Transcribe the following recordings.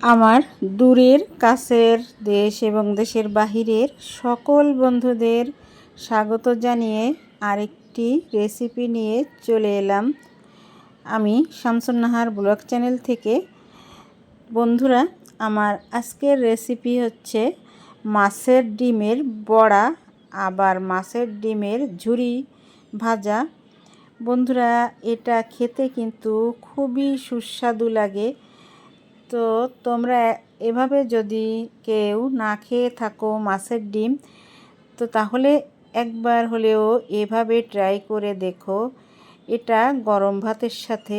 আমার দূরের, কাছের দেশ এবং দেশের বাহিরের সকল বন্ধুদের স্বাগত জানিয়ে আরেকটি রেসিপি নিয়ে চলে এলাম। আমি শামসুন্নাহার ব্লগ চ্যানেল থেকে। বন্ধুরা, আমার আজকের রেসিপি হচ্ছে মাছের ডিমের বড়া, আবার মাছের ডিমের ঝুরি ভাজা। বন্ধুরা, এটা খেতে কিন্তু খুবই সুস্বাদু লাগে। তো তোমরা এভাবে যদি কেউ না খেয়ে থাকো মাছের ডিম, তো তাহলে একবার হলেও এভাবে ট্রাই করে দেখো। এটা গরম ভাতের সাথে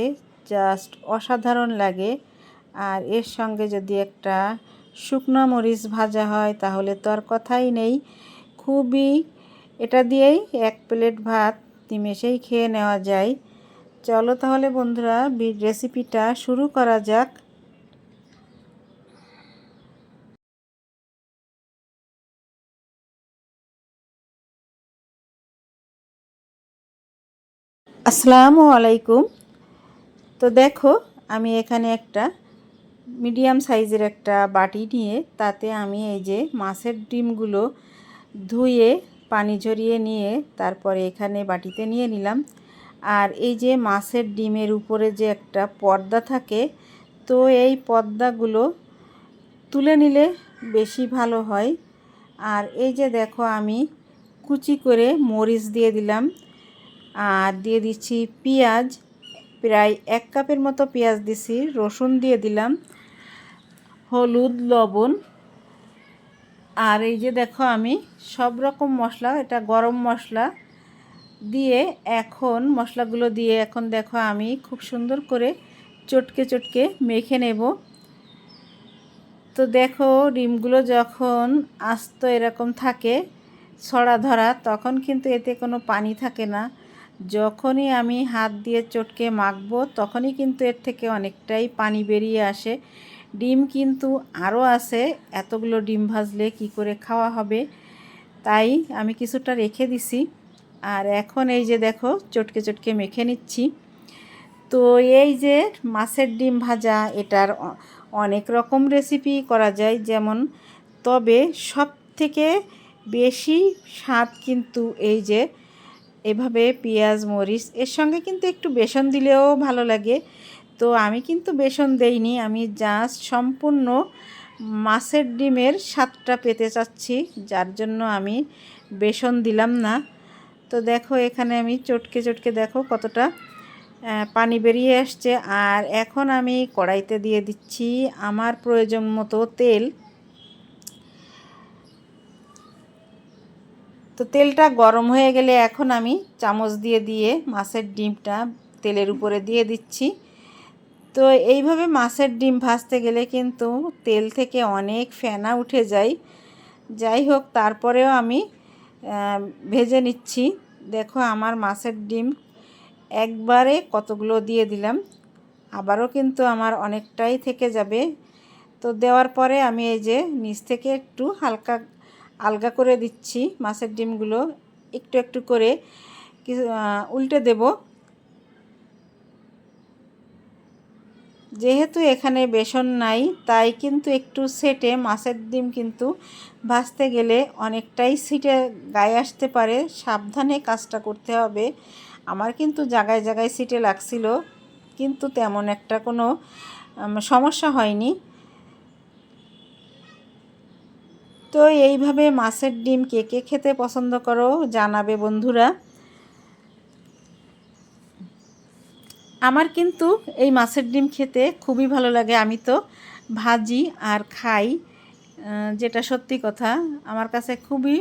জাস্ট অসাধারণ লাগে। আর এর সঙ্গে যদি একটা শুকনো মরিচ ভাজা হয়, তাহলে তো আর কথাই নেই। খুবই এটা দিয়েই এক প্লেট ভাত নিমেষেই খেয়ে নেওয়া যায়। চলো তাহলে বন্ধুরা রেসিপিটা শুরু করা যাক। আসসালামু আলাইকুম। তো দেখো, আমি এখানে একটা মিডিয়াম সাইজের একটা বাটি নিয়ে, তাতে আমি এই যে মাছের ডিমগুলো ধুয়ে, পানি ঝরিয়ে নিয়ে, তারপরে এখানে বাটিতে নিয়ে নিলাম। আর এই যে মাছের ডিমের উপরে যে একটা পর্দা থাকে, তো এই পর্দাগুলো তুলে নিলে বেশি ভালো হয়। আর এই যে দেখো, আমি কুচি করে মরিচ দিয়ে দিলাম। আর দিয়ে দিচ্ছি পেঁয়াজ, প্রায় এক কাপের মতো পেঁয়াজ দিছি, রসুন দিয়ে দিলাম, হলুদ, লবণ। আর এই যে দেখো আমি সব রকম মশলা, এটা গরম মশলা দিয়ে এখন মশলাগুলো দিয়ে এখন দেখো আমি খুব সুন্দর করে চটকে চটকে মেখে নেব। তো দেখো ডিমগুলো যখন আস্ত এরকম থাকে, ছড়া ধরা, তখন কিন্তু এতে কোনো পানি থাকে না। যখনই আমি হাত দিয়ে চটকে মাখব, তখনই কিন্তু এর থেকে অনেকটাই পানি বেরিয়ে আসে। ডিম কিন্তু আরও আছে, এতগুলো ডিম ভাজলে কি করে খাওয়া হবে? তাই আমি কিছুটা রেখে দিছি। আর এখন এই যে দেখো, চটকে চটকে মেখে নিচ্ছি। তো এই যে মাছের ডিম ভাজা, এটার অনেক রকম রেসিপি করা যায়। যেমন, তবে সব থেকে বেশি স্বাদ কিন্তু এই যে এভাবে পেঁয়াজ, মরিচ, এর সঙ্গে কিন্তু একটু বেসন দিলেও ভালো লাগে। তো আমি কিন্তু বেসন দেইনি, আমি জাস্ট সম্পূর্ণ মাছের ডিমের স্বাদটা পেতে চাচ্ছি, যার জন্য আমি বেসন দিলাম না। তো দেখো এখানে আমি চটকে চটকে দেখো কতটা পানি বেরিয়ে আসছে। আর এখন আমি কড়াইতে দিয়ে দিচ্ছি আমার প্রয়োজন মতো তেল। তো তেলটা গরম হয়ে গেলে এখন আমি চামচ দিয়ে দিয়ে মাছের ডিমটা তেলের উপরে দিয়ে দিচ্ছি। তো এইভাবে মাছের ডিম ভাজতে গেলে কিন্তু তেল থেকে অনেক ফেনা উঠে যায়। যাই হোক, তারপরেও আমি ভেজে নিচ্ছি। দেখো আমার মাছের ডিম একবারে কতগুলো দিয়ে দিলাম। আবারও কিন্তু আমার অনেকটাই থেকে যাবে। তো দেওয়ার পরে আমি এই যে নিচ থেকে একটু হালকা আলগা করে দিচ্ছি মাছের ডিমগুলো। একটু একটু করে উল্টে দেব। যেহেতু এখানে বেসন নাই, তাই কিন্তু একটু সেটে মাছের ডিম কিন্তু ভাজতে গেলে অনেকটাই সিটে গায়ে আসতে পারে। সাবধানে কাজটা করতে হবে। আমার কিন্তু জায়গায় জায়গায় সিটে লাগছিল, কিন্তু তেমন একটা কোনো সমস্যা হয়নি। তো এইভাবে মাছের ডিম কে কে খেতে পছন্দ করো জানাবে বন্ধুরা। আমার কিন্তু এই মাছের ডিম খেতে খুবই ভালো লাগে, আমি তো ভাজি আর খাই যেটা সত্যি কথা। আমার কাছে খুবই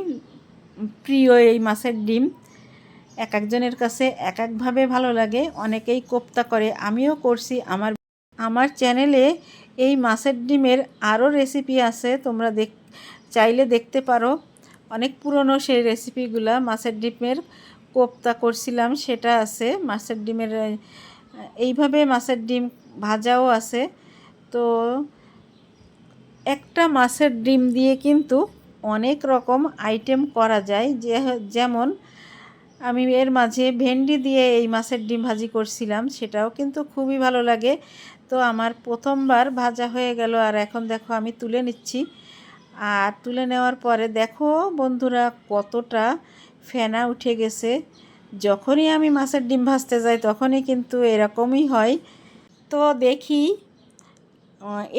প্রিয় এই মাছের ডিম। এক একজনের কাছে এক একভাবে ভালো লাগে, অনেকেই কোপ্তা করে, আমিও করছি। আমার আমার চ্যানেলে এই মাছের ডিমের আরও রেসিপি আছে, তোমরা দেখ চাইলে দেখতে পারো। অনেক পুরনো সেই রেসিপিগুলা মাছের ডিমের কোপ্তা করছিলাম, সেটা আছে। মাছের ডিমের এইভাবে মাছের ডিম ভাজাও আছে। তো একটা মাছের ডিম দিয়ে কিন্তু অনেক রকম আইটেম করা যায়। যে, যেমন আমি এর মাঝে ভেন্ডি দিয়ে এই মাছের ডিম ভাজি করছিলাম, সেটাও কিন্তু খুবই ভালো লাগে। তো আমার প্রথমবার ভাজা হয়ে গেল, আর এখন দেখো আমি তুলে নিচ্ছি। আর তুলে নেওয়ার পরে দেখো বন্ধুরা কতটা ফেনা উঠে গেছে। যখনই আমি মাছের ডিম ভাজতে যাই তখনই কিন্তু এরকমই হয়। তো দেখি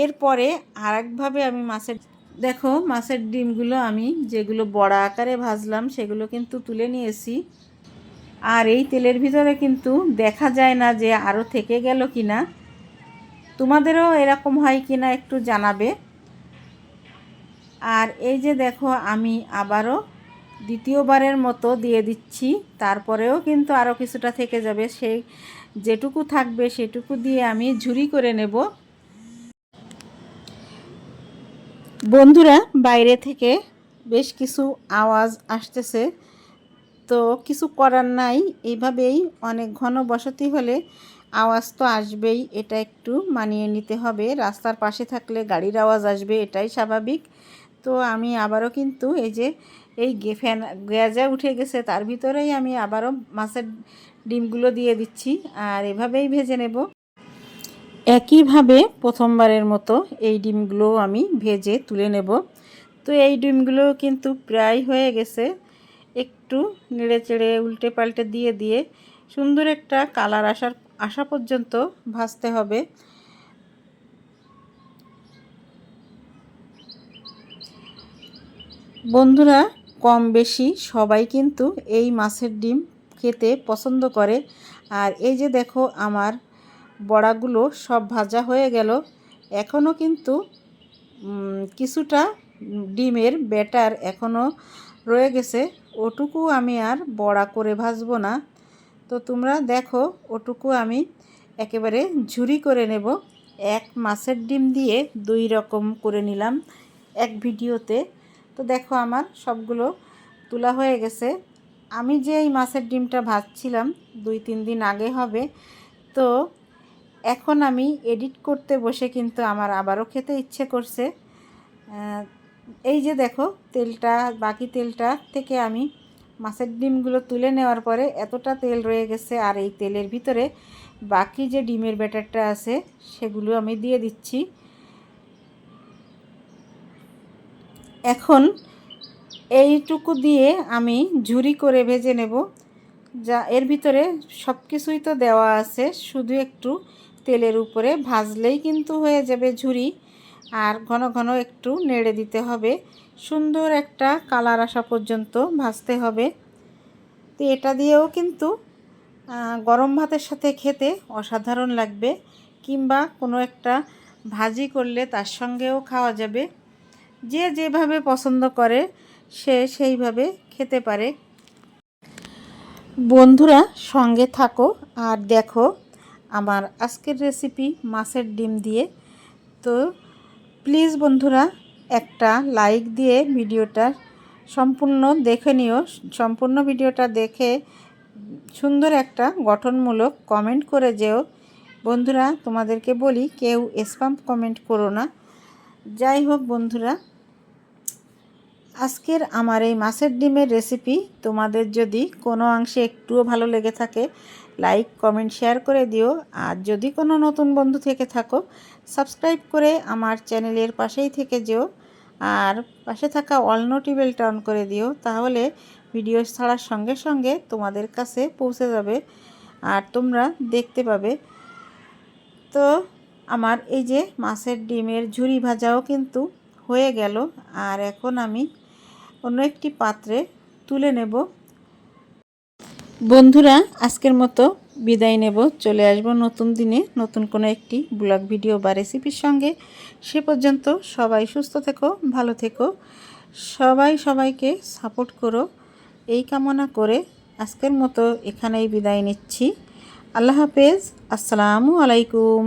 এরপরে আরেকভাবে আমি মাছের, দেখো মাছের ডিমগুলো আমি যেগুলো বড়া আকারে ভাজলাম সেগুলো কিন্তু তুলে নিয়েছি। আর এই তেলের ভিতরে কিন্তু দেখা যায় না যে আরও থেকে গেল কি না তোমাদেরও এরকম হয় কি না একটু জানাবে। আর এই যে দেখো, আমি আবারও দ্বিতীয়বারের মতো দিয়ে দিচ্ছি। তারপরেও কিন্তু আরও কিছুটা থেকে যাবে। সেই যেটুকু থাকবে সেটুকু দিয়ে আমি ঝুরি করে নেব। বন্ধুরা, বাইরে থেকে বেশ কিছু আওয়াজ আসতেছে। তো কিছু করার নাই। এইভাবেই অনেক ঘন বসতি হলে আওয়াজ তো আসবেই। এটা একটু মানিয়ে নিতে হবে। রাস্তার পাশে থাকলে গাড়ির আওয়াজ আসবে, এটাই স্বাভাবিক। তো আমি আবারও কিন্তু এই যে, এই ফ্যান গ্যাজা উঠে গেছে, তার ভিতরেই আমি আবারও মাছের ডিমগুলো দিয়ে দিচ্ছি আর এভাবেই ভেজে নেব। একইভাবে প্রথমবারের মতো এই ডিমগুলো আমি ভেজে তুলে নেব। তো এই ডিমগুলো কিন্তু প্রায় হয়ে গেছে, একটু নেড়ে চেড়ে উল্টে পাল্টে দিয়ে দিয়ে সুন্দর একটা কালার আসার, আসা পর্যন্ত ভাজতে হবে। বন্ধুরা, কম বেশি সবাই কিন্তু এই মাছের ডিম খেতে পছন্দ করে। আর এই যে দেখো, আমার বড়াগুলো সব ভাজা হয়ে গেল। এখনও কিন্তু কিছুটা ডিমের ব্যাটার এখনও রয়ে গেছে। ওটুকু আমি আর বড়া করে ভাজবো না। তো তোমরা দেখো, ওটুকু আমি একেবারে ঝুরি করে নেব। এক মাছের ডিম দিয়ে দুই রকম করে নিলাম এক ভিডিওতে। তো দেখো আমার সবগুলো তোলা হয়ে গেছে। আমি যে এই মাছের ডিমটা ভাজছিলাম দুই তিন দিন আগে হবে, তো এখন আমি এডিট করতে বসে কিন্তু আমার আবারও খেতে ইচ্ছে করছে। এই যে দেখো তেলটা, বাকি তেলটা থেকে আমি মাছের ডিমগুলো তুলে নেওয়ার পরে এতটা তেল রয়ে গেছে আর এই তেলের ভিতরে বাকি যে ডিমের ব্যাটারটা আছে সেগুলো আমি দিয়ে দিচ্ছি। এখন এইটুকু দিয়ে আমি ঝুরি করে ভেজে নেব। যা এর ভিতরে সব কিছুই তো দেওয়া আছে, শুধু একটু তেলের উপরে ভাজলেই কিন্তু হয়ে যাবে ঝুরি আর ঘন ঘন একটু নেড়ে দিতে হবে। সুন্দর একটা কালার আসা পর্যন্ত ভাজতে হবে। তো এটা দিয়েও কিন্তু গরম ভাতের সাথে খেতে অসাধারণ লাগবে। কিংবা কোনো একটা ভাজি করলে তার সঙ্গেও খাওয়া যাবে। যে যেভাবে পছন্দ করে, সে সেইভাবে খেতে পারে। বন্ধুরা, সঙ্গে থাকো আর দেখো আমার আজকের রেসিপি মাছের ডিম দিয়ে। তো প্লিজ বন্ধুরা, একটা লাইক দিয়ে ভিডিওটা সম্পূর্ণ দেখে নিও। সম্পূর্ণ ভিডিওটা দেখে সুন্দর একটা গঠনমূলক কমেন্ট করে যেও। বন্ধুরা, তোমাদেরকে বলি, কেউ স্পাম কমেন্ট করো না। যাই হোক বন্ধুরা আজকের আমার এই মাছের ডিমের রেসিপি তোমাদের যদি কোনো অংশে একটুও ভালো লেগে থাকে লাইক কমেন্ট শেয়ার করে দিও। আর যদি কোনো নতুন বন্ধু থেকে থাকো সাবস্ক্রাইব করে আমার চ্যানেলের পাশেই থেকে যেও। আর পাশে থাকা অল নোটিবেলটা অন করে দিও, তাহলে ভিডিও ছাড়ার সঙ্গে সঙ্গে তোমাদের কাছে পৌঁছে যাবে আর তোমরা দেখতে পাবে। তো আমার এই যে মাছের ডিমের ঝুরি ভাজাও কিন্তু হয়ে গেল। আর এখন আমি অন্য একটি পাত্রে তুলে নেব। বন্ধুরা, আজকের মতো বিদায় নেব। চলে আসব নতুন দিনে নতুন কোনো একটি ব্লগ ভিডিও বা রেসিপির সঙ্গে। সে পর্যন্ত সবাই সুস্থ থেকো, ভালো থেকো। সবাই সবাইকে সাপোর্ট করো। এই কামনা করে আজকের মতো এখানেই বিদায় নিচ্ছি। আল্লাহ হাফেজ। আসসালামু আলাইকুম।